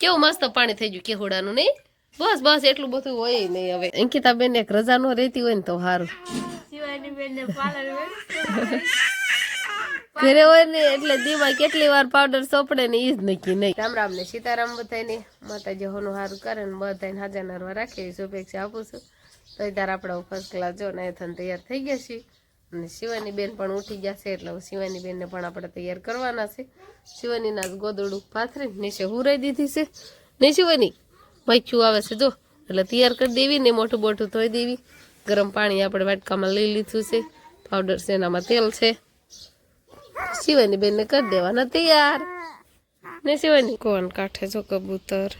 કેવું મસ્ત પાણી થઈ ગયું કેહોડાનું નહીં? બસ બસ એટલું બધું હોય નહીં હવે. અંકિતા બેન એક રજા નો રહેતી હોય ને તો સારું ઘરે હોય ને એટલે દીવા કેટલી વાર પાવડર સોપડે ને ઈ જ નક્કી નહીં. રામ રામ ને સીતારામ બધાને માતાજી હોનું સારું કરે ને બધાને હાજર નરવા રાખે શુભેચ્છા આપું છું. તો ત્યારે આપણા ફર્સ્ટ ક્લાસ જો ને તૈયાર થઈ ગયા છીએ. અને શિવાની બેન પણ ઉઠી ગયા છે એટલે શિવાની બેનને પણ આપણે તૈયાર કરવાના છે. શિવાનીના ગોદડું પાથરી નીચે હુરાઈ દીધી છે. ને શિવાની મચ્છું આવે છે જો, એટલે તૈયાર કરી દેવી ને મોટું મોટું ધોઈ દેવી. ગરમ પાણી આપણે વાટકામાં લઈ લીધું છે. પાવડર છે એનામાં તેલ છે. શિવાની બેનને કરી દેવાના તૈયાર. ને શિવાની, કોણ કાંઠે જો કબૂતર?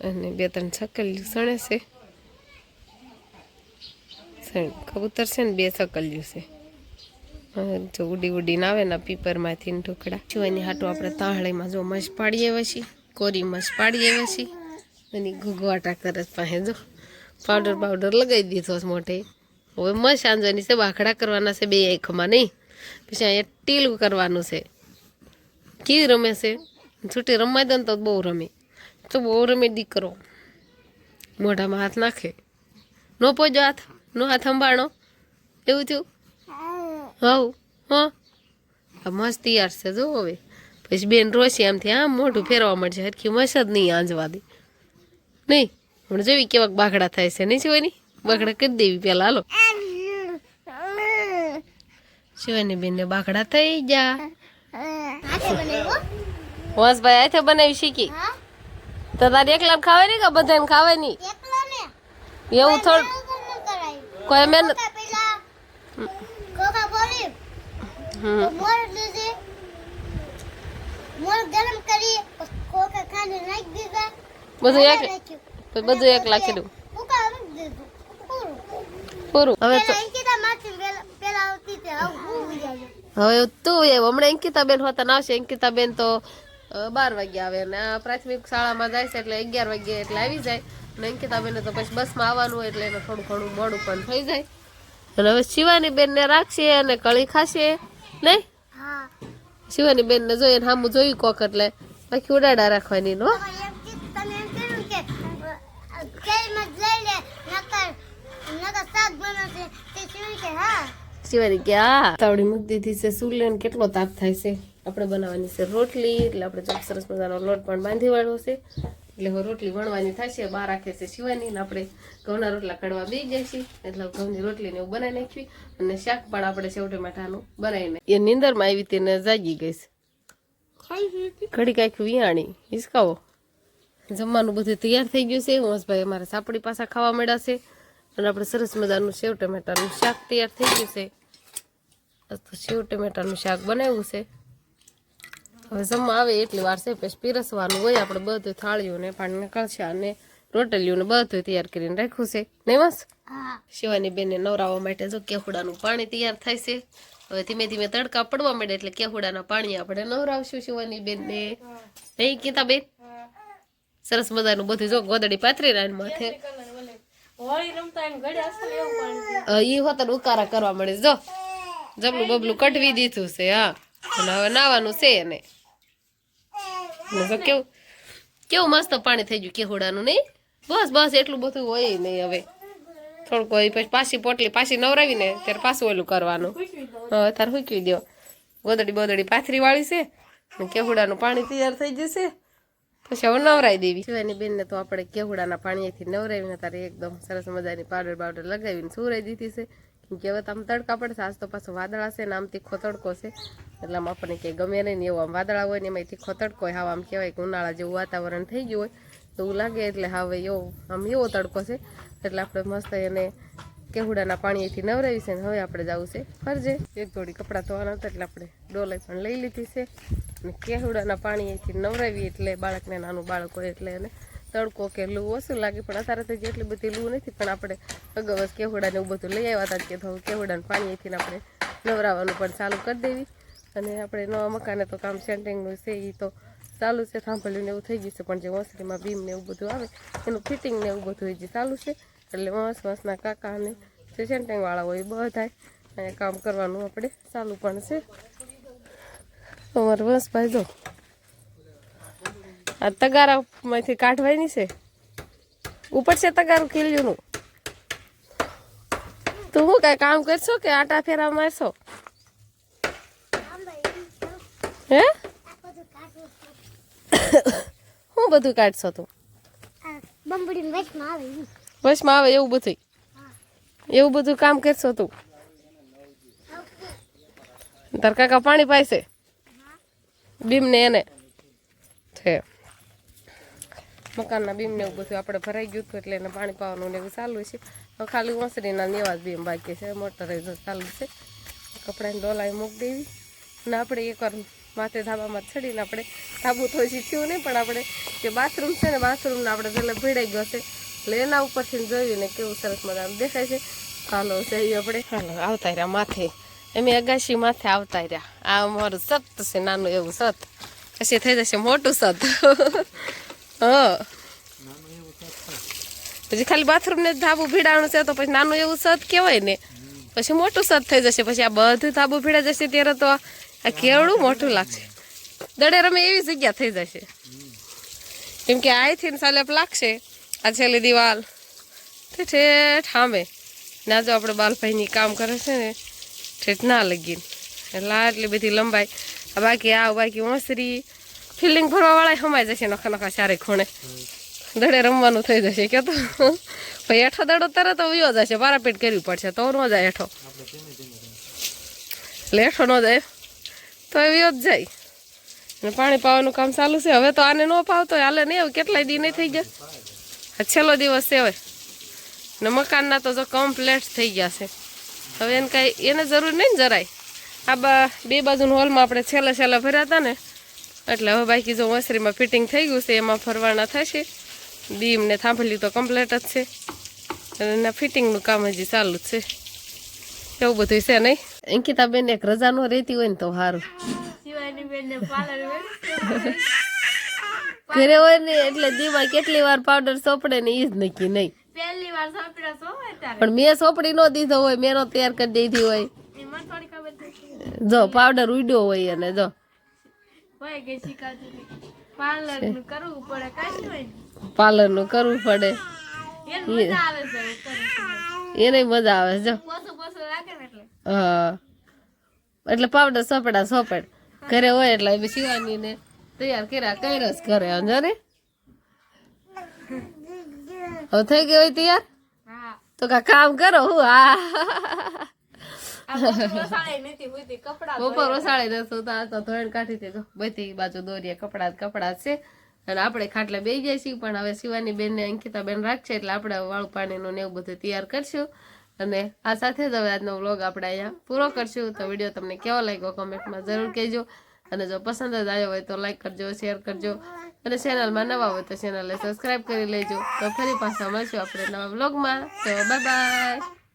અને બે ત્રણ છકલિયું સણે છે. કબૂતર છે ને બે છકલિયું છે. જો ઉડી ઉડીને આવે ને પીપરમાંથી ઢોકળા. જો એની હાટું આપણે તાહળીમાં જો મસ પાડીએ પછી કોરી મસ પાડીએ પછી અને ઘૂઘવાટા કરે પાસે, જો. પાવડર પાવડર લગાવી દીધો મોઢે. હવે મસ આંજવાની છે વાખડા કરવાના છે બે આંખમાં નહીં. પછી અહીંયા ટીલું કરવાનું છે. કેવી રમે છે? છૂટી રમવા દે ને તો બહુ રમે. તો બહુ રમે દીકરો. મોઢામાં હાથ નાખે. નો પોજો હાથ, નો હાથ સંભાળો. એવું થયું? હવ હા? આ મસ્ત તૈયાર છે જો હવે. પછી બેન રોશી આમથી આમ મોઢું ફેરવા મળશે. હરખી મસ જ નહીં આંજવા દે. નહીં? હમણાં જોવી કેવાક બાઘડા થાય છે નહીં શિવાની બાઘડા કરી દેવી પેલા હાલો. શિવાની બેનને બાઘડા થઈ ગયા. વાસભાઈ હાથે બનાવી શીખી. તો તારે એકલા ખાવાય નહીં કે બધાને ખાવાય નહીં? એવું થોડું કોઈ મહેનત હમ ગરમ કરી કોકા ખાને નાખી દીધા. બધું એક બધું કીધું કોકા પૂરું. હવે તો હવે તું એ હમણાં અંકિતાબેન હોતા આવશે. અંકિતાબેન તો બાર વાગે આવે ને આ પ્રાથમિક શાળામાં જાય છે એટલે અગિયાર વાગે એટલે આવી જાય. અને અંકિતાબેન તો પછી બસમાં આવવાનું હોય એટલે એને થોડું ઘણું મોડું પણ થઈ જાય. અને હવે શિવાની બેનને રાખશે અને કળી ખાશે. નહીં? શિવાની શિવાની બેનને જોઈએ ને સામું જોયું કોક એટલે બાકી ઉડાડા રાખવાની નો કે હા. શિવાની કે આ તાવડી મૂકી દીધી છે સુલે ને કેટલો તાપ થાય છે. આપણે બનાવવાની છે રોટલી એટલે આપણે સરસ મજાનો લોટ પણ બાંધી વાળવો છે. એટલે હવે રોટલી વણવાની થશે બહાર રાખે છે શિવાની ને આપણે ઘઉંના રોટલા કડવા બે જઈશી. છે એટલે ઘઉંની રોટલી ને એવું બનાવી નાખવી અને શાક પણ આપણે સેવ બનાવી બનાવીને એ નીંદરમાં આવી તેને જાગી ગઈ છે ઘડી કાંઈક વિયાણી હિસકાવો. જમવાનું બધું તૈયાર થઈ ગયું છે. હંસભાઈ અમારે સાપડી પાસા ખાવા મળ્યા છે. અને આપણે સરસ મજાનું સેવ ટમેટાનું શાક તૈયાર થઈ ગયું છે. તો સેવ ટમેટાનું શાક બનાવ્યું છે. હવે જમવા આવે એટલી વાર છે પછી પીરસવાનું હોય આપણે બધું થાળીઓને પાણી પાણીને કળશા અને રોટલીઓને બધું તૈયાર કરીને રાખ્યું છે. નહીં મસ શિવાની બેનને નવરાવવા માટે જો કેહુડાનું પાણી તૈયાર થાય છે. હવે ધીમે ધીમે તડકા પડવા માંડે એટલે કેહુડાના પાણી આપણે નવરાવશું શિવાની બેનને. નહીં કીતા બેન? સરસ મજાનું બધું જો ગોદડી પાથરી રાન માથે. ઈ હોતર ઉકારા કરવા મળે જો જબલું બબલું કઢવી દીધું છે હા. અને હવે નાવાનું છે એને. કેવું કેવું મસ્ત પાણી થઈ ગયું કેહુડાનું નહીં બસ બસ, એટલું બધું હોય નહીં હવે. થોડુંક હોય, પછી પાછી પોટલી પાછી નવરાવીને ત્યારે પાછું ઓલું કરવાનું. હવે તારે હૂકવી દો ગોદડી બોદડી પાથરી વાળી છે કેહુડાનું પાણી તૈયાર થઈ જશે, પછી હવે નવરાઈ દેવી. શિવાની બેનને તો આપણે કેહુડાના પાણીથી નવરાવીને તારે એકદમ સરસ મજાની પાવડર બાવડર લગાવીને સુરાઈ દીધી છે. કેમ કે હવે તો આમ તડકા પડશે, આજ તો પાછો વાદળા છે ને આમ તીખો તડકો છે. એટલે આમ આપણને કંઈ ગમે નહીં ને એવું આમ વાદળા હોય ને એમાં તીખો તડકો હોય. હાવ આમ કહેવાય કે ઉનાળા જેવું વાતાવરણ થઈ ગયું હોય તો એવું લાગે એટલે હવે એવો, આમ એવો તડકો છે. એટલે આપણે મસ્ત એને કેહુડાના પાણીથી નવરાવી છે ને હવે આપણે જવું છે ફરજે. એક જોડી કપડાં ધોવાના હતા એટલે આપણે ડોલાઈ પણ લઈ લીધી છે. અને કેહુડાના પાણીથી નવરાવી એટલે બાળકને, નાનું બાળક હોય એટલે એને તડકો કે લૂ ઓછું લાગે, પણ અત્યારે તો જેટલી બધી લૂ નથી, પણ આપણે અગાઉ જ કેહુડાને એવું બધું લઈ આવ્યા હતા, કે તો કેહુડાના પાણીથી આપણે નવરાવાનું પણ ચાલુ કરી દેવી. અને આપણે નવા મકાને તો કામ સેન્ટિંગનું છે એ તો ચાલુ છે થાંભલ્યું ને એવું થઈ ગયું છે, પણ જે ઓસરીમાં બીમ ને એવું બધું આવે, એનું ફિટિંગ ને એવું બધું હજી ચાલુ છે. એટલે વાંસ વાંસના કાકા અને જે સેન્ટિંગવાળા હોય એ અને કામ કરવાનું આપણે ચાલુ પણ છે. અમારે વંશભાઈ જો આ તગારામાંથી કાઢવાની છે. ઉપર છે તગારું ખીલ્યુંનું. તું હું કઈ કામ કરશો કે આટા ફેરા મારશો? હે? હું બધું કાઢશો તું? વશમાં આવે એવું બધું એવું બધું કામ કરશો તું? તાર કાકા પાણી પાઈશે બીમને એને. છે મકાનના બીમને એવું બધું આપણે ભરાઈ ગયું હતું એટલે એને પાણી પાવાનું ને એવું ચાલુ છે. ખાલી ઓસરીના નેવા જ બીમ બાકી છે. મોટર ચાલુ છે. કપડાની ડોલાઈ મૂકી દેવી. અને આપણે એકવાર માથે ધાબામાં ચડીને આપણે ધાબુ થોડી થયું નહીં, પણ આપણે જે બાથરૂમ છે ને બાથરૂમને આપણે પહેલાં ભીડાઈ ગયો છે. એટલે એના ઉપરથી જોયું ને કેવું સરસ મજાનું દેખાય છે. હાલો, જઈએ આપણે. હાલો, આવતા રહ્યા માથે. એમ અગાશી માથે આવતા રહ્યા. આ અમારું સત છે, નાનું એવું સત. પછી થઈ જશે મોટું સત. હા. પછી ખાલી બાથરૂમ ને ધાબુ ભીડાણું છે તો પછી નાનું એવું સત કહેવાય ને. પછી મોટું સત થઈ જશે. પછી આ બધું ધાબુ ભીડા જશે ત્યારે તો આ કેવડું મોટું લાગશે. દડે રમે એવી જગ્યા થઈ જશે. કેમ કે અહીંથી સાલેપ લાગશે. આ છેલ્લી દિવાલ. ઠેઠ હામે. ના જો આપણે બાલભાઈની કામ કરે છે ને, ઠેઠ ના લગીને. એટલે આટલી બધી લંબાઈ. બાકી આ, બાકી ઓસરી. ફિલિંગ ભરવાવાળા સમાઈ જશે નખા નખા સારી ખૂણે. દડે રમવાનું થઈ જશે, કે તો. ભાઈ હેઠો દડો તરત વયો જશે, પારાપીટ કરવી પડશે, તો ન જાય હેઠો. એટલે હેઠો ન જાય, તો એ વયો જ જાય. અને પાણી પાવાનું કામ ચાલુ છે, હવે તો આને ન પાવતો, હાલે નહીં હવે કેટલાય દી નહીં થઈ ગયા. છેલ્લો દિવસ છે હવે. ને મકાનના તો જો કમ્પ્લેટ થઈ ગયા છે. હવે એને કાંઈ, એને જરૂર નહીં ને જરાય. આ બે બાજુના હોલમાં આપણે છેલ્લે છેલ્લે ભર્યા હતા ને એટલે હવે બાકી જો મસરીમાં ફિટિંગ થઈ ગયું છે એમાં ફરવાના થશે. બીમ ને થાંભલી તો કમ્પ્લેટ જ છે. અને એના ફિટિંગનું કામ હજી ચાલુ જ છે. એવું બધું છે નહીં? અંકિતાબેન એક રજા નો રહેતી હોય ને તો સારું ઘરે હોય ને એટલે દીમાં કેટલી વાર પાવડર સોપડે ને એ જ નક્કી નહીં. પણ મેં સોપડી નો દીધો હોય મેં તૈયાર કરી દીધી હોય. જો પાવડર ઉડ્યો હોય અને જો. હોય શીખાતું પાર્લરનું કરવું પડે કાંઈ હોય પાર્લરનું કરવું પડે. એને મજા આવે છે એને મજા આવે જો. લાગે ને એટલે. હા. એટલે પાવડર સોપડા સોપડ. ઘરે હોય એટલે એ શિવાની ને તૈયાર કર્યા કર્યા જ ઘરે સમજો ને. હવે થઈ ગયો હોય તૈયાર? તો કા કામ કરો હું હા બપોર વસાડી દઉં આ તો ધોરણ કાઢી દીધો. બધી બાજુ દોરીએ કપડા કપડા છે. અને આપણે ખાટલા બે જાય છીએ પણ હવે શિવાની બેન ને અંકિતા બેન રાખશે એટલે આપણે વાળું પાણીનું ને એવું બધું તૈયાર કરશું. અને આ સાથે જ હવે આજનો વ્લોગ આપણે અહીંયા પૂરો કરશું. તો વીડિયો તમને કેવો લાગ્યો કોમેન્ટમાં જરૂર કહેજો. અને જો પસંદ જ આવ્યો હોય તો લાઈક કરજો શેર કરજો. અને ચેનલમાં નવા હોય તો ચેનલને સબસ્ક્રાઈબ કરી લેજો. તો ફરી પાછા મળશું આપણે નવા વ્લોગમાં. તો બાય બાય